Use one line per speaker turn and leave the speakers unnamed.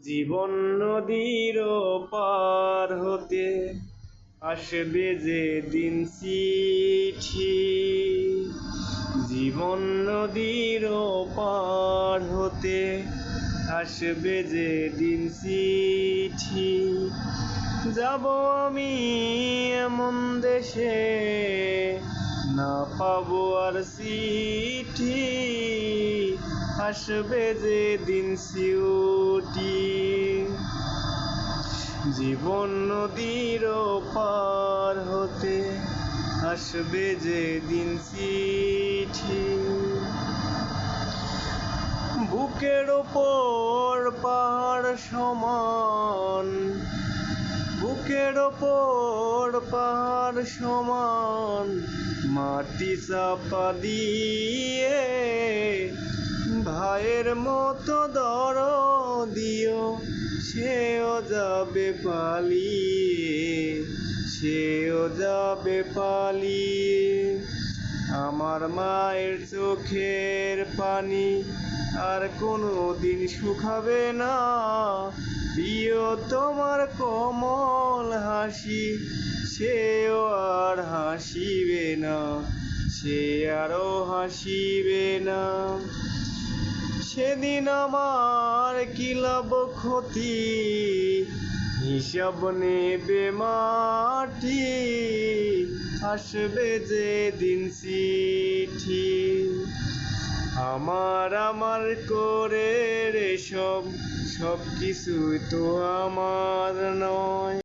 জীবন নদীর পার হতে আসবে যে দিন চিঠি। জীবন নদীর পার হতে আসবে যে দিন চিঠি। যাব আমি এমন দেশে, না পাবো আর চিঠি। আসবে যে দিন সিউটি। জীবন নদীর পার হতে আসবে যে দিন চিঠি। বুকের ওপর পাহাড় সমান, বুকের ওপর পাহাড় সমান, মাটি চাপা দিয়ে ভাইয়ের মতো দর দিও, সেও যাবে পালিয়ে, সেও যাবে পালিয়ে। আমার মায়ের চোখের পানি আর কোনো দিন শুকাবে না। প্রিয় তোমার কমল হাসি, সেও আর হাসিবে না, সে আরও হাসিবে না। সেদিন আমার কি লাভ ক্ষতি? হিসাব নেবে মাটি, আসবে যে দিন চিঠি আমার আমার করে রেশম সব সব কিছুই তো আমার নয়।